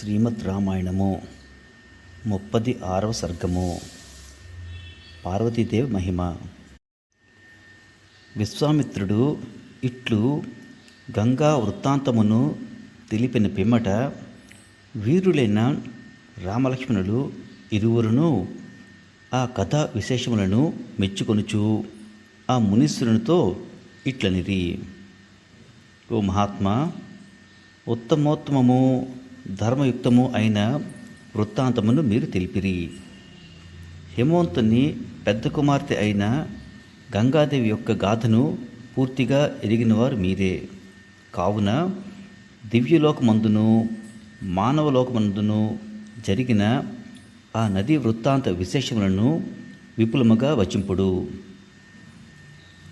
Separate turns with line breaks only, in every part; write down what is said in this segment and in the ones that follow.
శ్రీమద్ రామాయణము ముప్పది ఆరవ సర్గము. పార్వతీదేవి మహిమ. విశ్వామిత్రుడు ఇట్లు గంగా వృత్తాంతమును తెలిపిన పిమ్మట వీరులైన రామలక్ష్మణులు ఇరువురును ఆ కథ విశేషములను మెచ్చుకొనుచు ఆ మునీశ్వరునితో ఇట్లనిరి. ఓ మహాత్మా ఉత్తమోత్తమము ధర్మయుక్తము అయిన వృత్తాంతమును మీరు తెలిపిరి. హేమవంతుని పెద్ద కుమార్తె అయిన గంగాదేవి యొక్క గాథను పూర్తిగా ఎరిగినవారు మీరే. కావున దివ్యలోకమందును మానవలోకమందును జరిగిన ఆ నదీ వృత్తాంత విశేషములను విపులముగా వచింపుడు.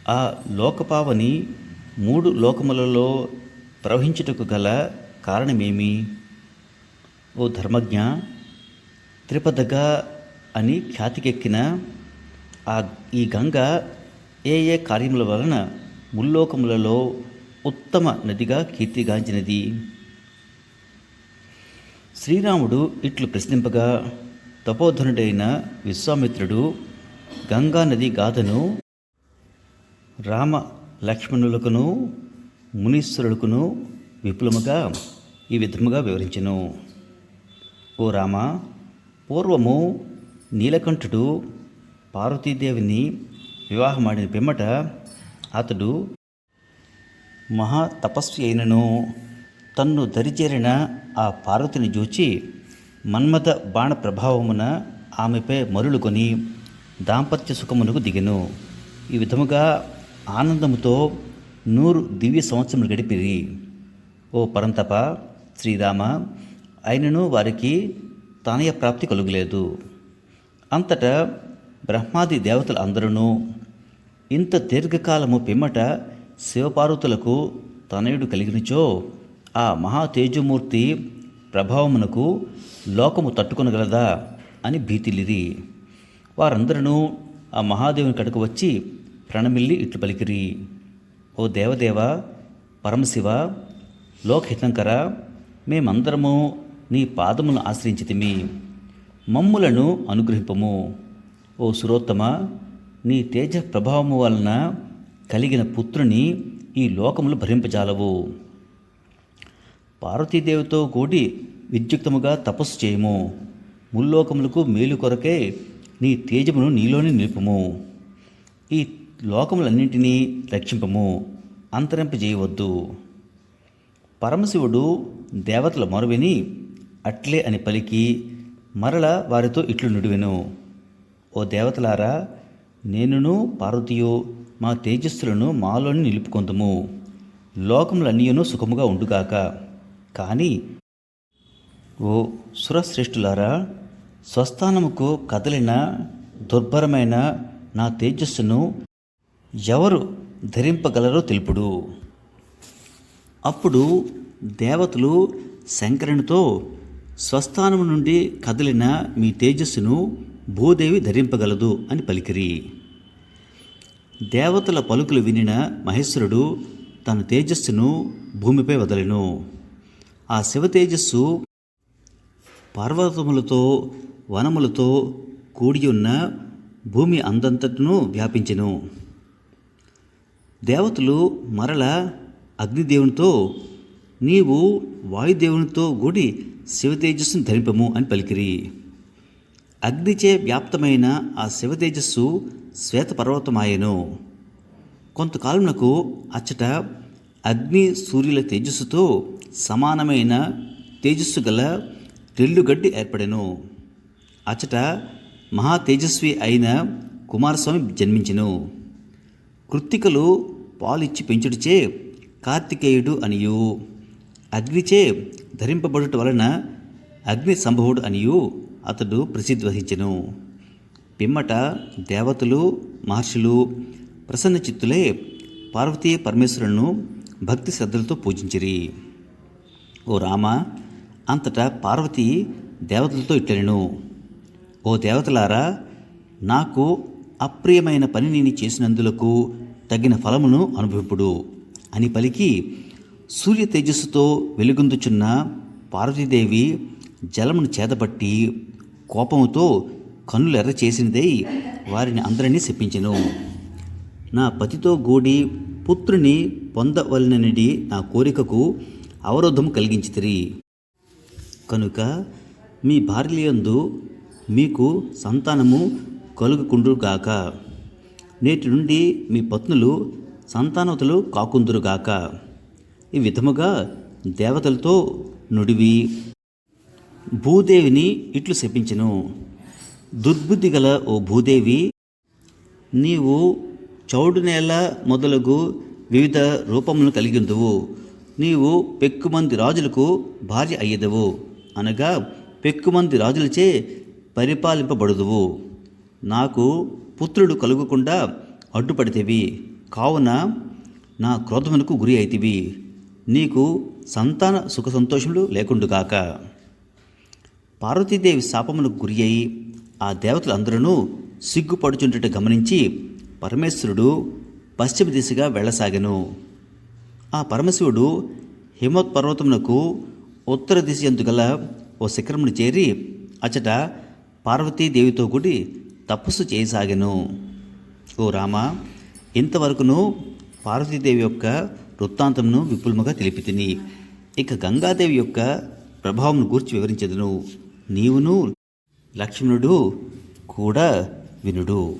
ఆ లోకపావని మూడు లోకములలో ప్రవహించుటకు గల కారణమేమి? ఓ ధర్మజ్ఞ త్రిపదగా అని ఖ్యాతికెక్కిన ఆ ఈ గంగ ఏ ఏ కార్యముల వలన ముల్లోకములలో ఉత్తమ నదిగా కీర్తిగాంచినది? శ్రీరాముడు ఇట్లు ప్రశ్నింపగా తపోధనుడైన విశ్వామిత్రుడు గంగా నది గాథను రామ లక్ష్మణులకును మునీశ్వరులకును విపులముగా ఈ విధముగా వివరించెను. ఓ రామ పూర్వము నీలకంఠుడు పార్వతీదేవిని వివాహమాడిన పిమ్మట అతడు మహా తపస్వి అయినను తన్ను దరిచేరిన ఆ పార్వతిని చూచి మన్మథ బాణ ప్రభావమున ఆమెపై మరులుకొని దాంపత్య సుఖమునకు దిగెను. ఈ విధముగా ఆనందముతో నూరు దివ్య సంవత్సరములు గడిపిరి. ఓ పరంతప శ్రీరామ అయినను వారికి తనయ ప్రాప్తి కలుగలేదు. అంతటా బ్రహ్మాది దేవతలు అందరూ ఇంత దీర్ఘకాలము పిమ్మట శివపార్వతులకు తనయుడు కలిగినచో ఆ మహా తేజమూర్తి ప్రభావమునకు లోకము తట్టుకొనగలదా అని భీతిలిది. వారందరూ ఆ మహాదేవుని కడకు వచ్చి ప్రణమిల్లి ఇట్లు పలికిరి. ఓ దేవదేవ పరమశివ లోకహితంకర మేమందరము నీ పాదములను ఆశ్రయించితిమి మమ్ములను అనుగ్రహింపము. ఓ సురోత్తమ నీ తేజ ప్రభావము వలన కలిగిన పుత్రుని ఈ లోకములు భరింపజాలవు. పార్వతీదేవితో కూడి విద్యుక్తముగా తపస్సు చేయము. ముల్లోకములకు మేలు కొరకే నీ తేజమును నీలోనే నిలుపుము. ఈ లోకములన్నింటినీ రక్షింపము. అంతరింపజేయవద్దు. పరమశివుడు దేవతల మొరవిని అట్లే అని పలికి మరల వారితో ఇట్లు నుడివెను. ఓ దేవతలారా నేనును పార్వతియు మా తేజస్సులను మాలోని నిలుపుకొందము. లోకములన్నీయును సుఖముగా ఉండుగాక. కానీ ఓ సురశ్రేష్ఠులారా స్వస్థానముకు కదలిన దుర్భరమైన నా తేజస్సును ఎవరు ధరింపగలరో తెలుపుడు. అప్పుడు దేవతలు శంకరునితో స్వస్థానం నుండి కదిలిన మీ తేజస్సును భూదేవి ధరింపగలదు అని పలికిరి. దేవతల పలుకులు వినిన మహేశ్వరుడు తన తేజస్సును భూమిపై వదలెను. ఆ శివ తేజస్సు పర్వతములతో వనములతో కూడి ఉన్న భూమి అందంతటను వ్యాపించెను. దేవతలు మరల అగ్నిదేవునితో నీవు వాయుదేవునితో కూడి శివతేజస్సును ధరింపము అని పలికిరి. అగ్నిచే వ్యాప్తమైన ఆ శివతేజస్సు శ్వేతపర్వతమాయను. కొంతకాలమునకు అచ్చట అగ్ని సూర్యుల తేజస్సుతో సమానమైన తేజస్సు గల తెల్లుగడ్డి ఏర్పడెను. అచ్చట మహా తేజస్వి అయిన కుమారస్వామి జన్మించెను. కృత్తికలు పాలిచ్చి పెంచుడిచే కార్తికేయుడు అనియు. అగ్నిచే ధరింపబడుట వలన అగ్ని సంభవుడు అనియు. అతడు ప్రసిద్ధి వహించెను పిమ్మట దేవతలు మహర్షులు ప్రసన్న చిత్తులే పార్వతీ పరమేశ్వరులను భక్తి శ్రద్ధలతో పూజించిరి. ఓ రామ అంతటా పార్వతి దేవతలతో ఇట్లెను ఓ దేవతలారా నాకు అప్రియమైన పని నేను చేసినందులకు తగిన ఫలమును అనుభవింపుడు అని పలికి సూర్య తేజస్సుతో వెలుగొందుచున్న పార్వతీదేవి జలమును చేతబట్టి కోపముతో కన్నులు ఎర్ర చేసినదై వారిని అందరినీ శపించెను. నా పతితో గూడి పుత్రుని పొందవలననిడి నా కోరికకు అవరోధం కలిగించితిరి. కనుక మీ భార్యలందు మీకు సంతానము కలుగుకుండుగాక. నేటి నుండి మీ పత్నులు సంతానవతలు కాకుందురుగాక. ఈ విధముగా దేవతలతో నుడివి. భూదేవిని ఇట్లు శపించెను. దుర్బుద్ధి గల ఓ భూదేవి నీవు చౌడు నేల మొదలగు వివిధ రూపములను కలిగిందువు. నీవు పెక్కుమంది రాజులకు భార్య అయ్యేదవు. అనగా పెక్కుమంది రాజులచే పరిపాలింపబడుదువు. నాకు పుత్రుడు కలుగకుండా అడ్డుపడితేవి. కావున నా క్రోధమునకు గురి అయితివి. నీకు సంతాన సుఖ సంతోషములు లేకుండుగాక. పార్వతీదేవి శాపమునకు గురి అయి ఆ దేవతలందరూ సిగ్గుపడుచుండట గమనించి పరమేశ్వరుడు పశ్చిమ దిశగా వెళ్ళసాగెను. ఆ పరమశివుడు హిమవత్ పర్వతమునకు ఉత్తర దిశ ఎందుగల ఓ శిఖరమును చేరి అచట పార్వతీదేవితో కూడి తపస్సు చేయసాగెను. ఓ రామ ఇంతవరకును పార్వతీదేవి యొక్క వృత్తాంతంను విపులముగా తెలిపి తిని ఇక గంగాదేవి యొక్క ప్రభావం గూర్చి వివరించదును. నీవును లక్ష్మణుడు కూడా వినుడు.